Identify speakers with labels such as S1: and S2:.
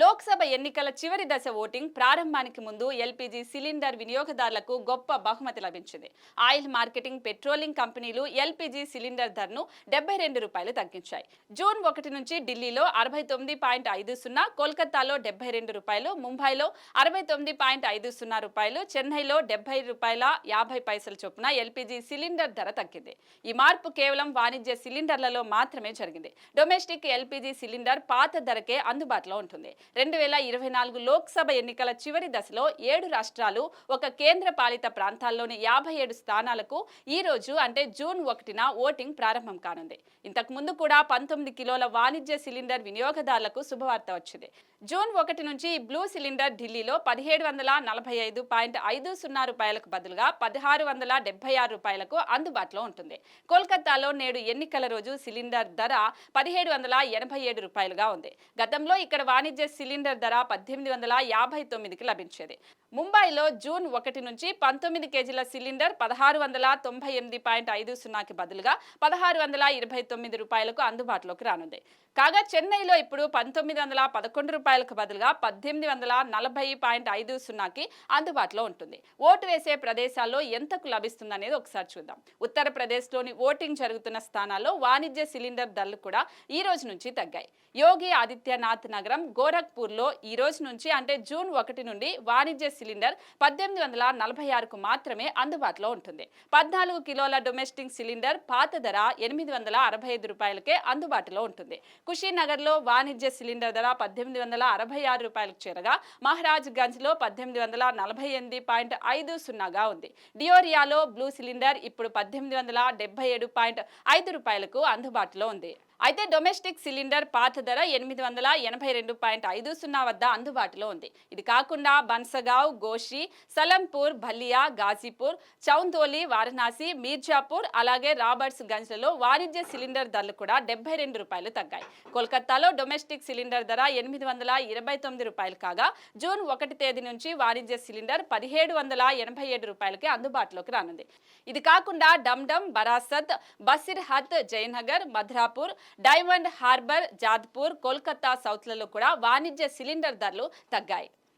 S1: లోక్సభ ఎన్నికల చివరి దశ ఓటింగ్ ప్రారంభానికి ముందు ఎల్పిజి సిలిండర్ వినియోగదారులకు గొప్ప బహుమతి లభించింది. ఆయిల్ మార్కెటింగ్ పెట్రోలింగ్ కంపెనీలు ఎల్పిజి సిలిండర్ ధరను డెబ్బై రెండు రూపాయలు తగ్గించాయి. జూన్ ఒకటి నుంచి ఢిల్లీలో అరవై తొమ్మిది పాయింట్ ఐదు సున్నా కోల్కతాలో డెబ్బై రెండు రూపాయలు ముంబైలో అరవై తొమ్మిది పాయింట్ ఐదు సున్నా రూపాయలు చెన్నైలో డెబ్బై రూపాయల యాభై పైసల చొప్పున ఎల్పిజి సిలిండర్ ధర తగ్గింది. ఈ మార్పు కేవలం వాణిజ్య సిలిండర్లలో మాత్రమే జరిగింది. డొమెస్టిక్ ఎల్పిజి సిలిండర్ పాత ధరకే అందుబాటులో ఉంటుంది. రెండు వేల ఇరవై నాలుగు లోక్సభ ఎన్నికల చివరి దశలో ఏడు రాష్ట్రాలు ఒక కేంద్ర పాలిత ప్రాంతాల్లోని యాభై ఏడు స్థానాలకు ఈ రోజు అంటే జూన్ ఒకటిన ఓటింగ్ ప్రారంభం కానుంది. ఇంతకు ముందు కూడా పంతొమ్మిది కిలోల వాణిజ్య సిలిండర్ వినియోగదారులకు శుభవార్త వచ్చింది. జూన్ ఒకటి నుంచి బ్లూ సిలిండర్ ఢిల్లీలో పదిహేడు వందల నలభై ఐదు పాయింట్ ఐదు సున్నా రూపాయలకు బదులుగా పదహారు వందల డెబ్బై ఆరు రూపాయలకు అందుబాటులో ఉంటుంది. కోల్కతాలో నేడు ఎన్నికల రోజు సిలిండర్ ధర పదిహేడు వందల ఎనభై ఏడు రూపాయలుగా ఉంది. గతంలో ఇక్కడ వాణిజ్య సిలిండర్ ధర పద్దెనిమిది వందల యాభై తొమ్మిదికి లభించేది. ముంబైలో జూన్ ఒకటి నుంచి పంతొమ్మిది కేజీల సిలిండర్ పదహారు వందల తొంభై ఎనిమిది పాయింట్ ఐదు సున్నాకి బదులుగా పదహారు వందల ఇరవై తొమ్మిది రూపాయలకు అందుబాటులోకి రానుంది. కాగా చెన్నైలో ఇప్పుడు పంతొమ్మిది వందల పదకొండు రూపాయలు రూపాయలకు బదులుగా పద్దెనిమిది వందల నలభై పాయింట్ ఐదు సున్నాకి అందుబాటులో ఉంటుంది. ఓటు వేసే ప్రదేశాల్లో ఎంతకు లభిస్తుందనేది ఒకసారి చూద్దాం. ఉత్తరప్రదేశ్లోని ఓటింగ్ జరుగుతున్న స్థానాల్లో వాణిజ్య సిలిండర్ ధరలు కూడా ఈ రోజు నుంచి తగ్గాయి. యోగి ఆదిత్యనాథ్ నగరం గోరఖ్పూర్లో ఈ రోజు నుంచి అంటే జూన్ ఒకటి నుండి వాణిజ్య సిలిండర్ పద్దెనిమిది వందల నలభై ఆరుకు మాత్రమే అందుబాటులో ఉంటుంది. పద్నాలుగు కిలోల డొమెస్టిక్ సిలిండర్ పాత ధర ఎనిమిది వందల అరవై ఐదు రూపాయలకే అందుబాటులో ఉంటుంది. కుషీనగర్లో వాణిజ్య సిలిండర్ ధర పద్దెనిమిది వందల అరవై ఆరు రూపాయలకు చేరగా మహారాజ్ గంజ్లో పద్దెనిమిది వందల నలభై ఎనిమిది పాయింట్ ఐదు సున్నాగా ఉంది. డియోరియాలో బ్లూ సిలిండర్ ఇప్పుడు పద్దెనిమిది వందల డెబ్బై ఏడు పాయింట్ ఐదు రూపాయలకు అందుబాటులో ఉంది. అయితే డొమెస్టిక్ సిలిండర్ పాత ధర ఎనిమిది వందల ఎనభై రెండు పాయింట్ ఐదు సున్నా వద్ద అందుబాటులో ఉంది. ఇది కాకుండా బన్సగావ్ గోషి సలంపూర్ భల్లియా గాజీపూర్ చౌందోలి వారణాసి మీర్జాపూర్ అలాగే రాబర్ట్స్ గంజ్లలో వాణిజ్య సిలిండర్ ధరలు కూడా డెబ్బై రెండు రూపాయలు తగ్గాయి. కోల్కతాలో డొమెస్టిక్ సిలిండర్ ధర ఎనిమిది వందల ఇరవై తొమ్మిది రూపాయలు కాగా జూన్ ఒకటి తేదీ నుంచి వాణిజ్య సిలిండర్ పదిహేడు వందల ఎనభై ఏడు రూపాయలకి అందుబాటులోకి రానుంది. ఇది కాకుండా డమ్డమ్ బరాసత్ బసిర్హత్ జయనగర్ మధురాపూర్ డైమండ్ హార్బర్ జాద్పూర్ కోల్కతా సౌత్లలో కూడా వాణిజ్య సిలిండర్ ధరలు తగ్గాయి.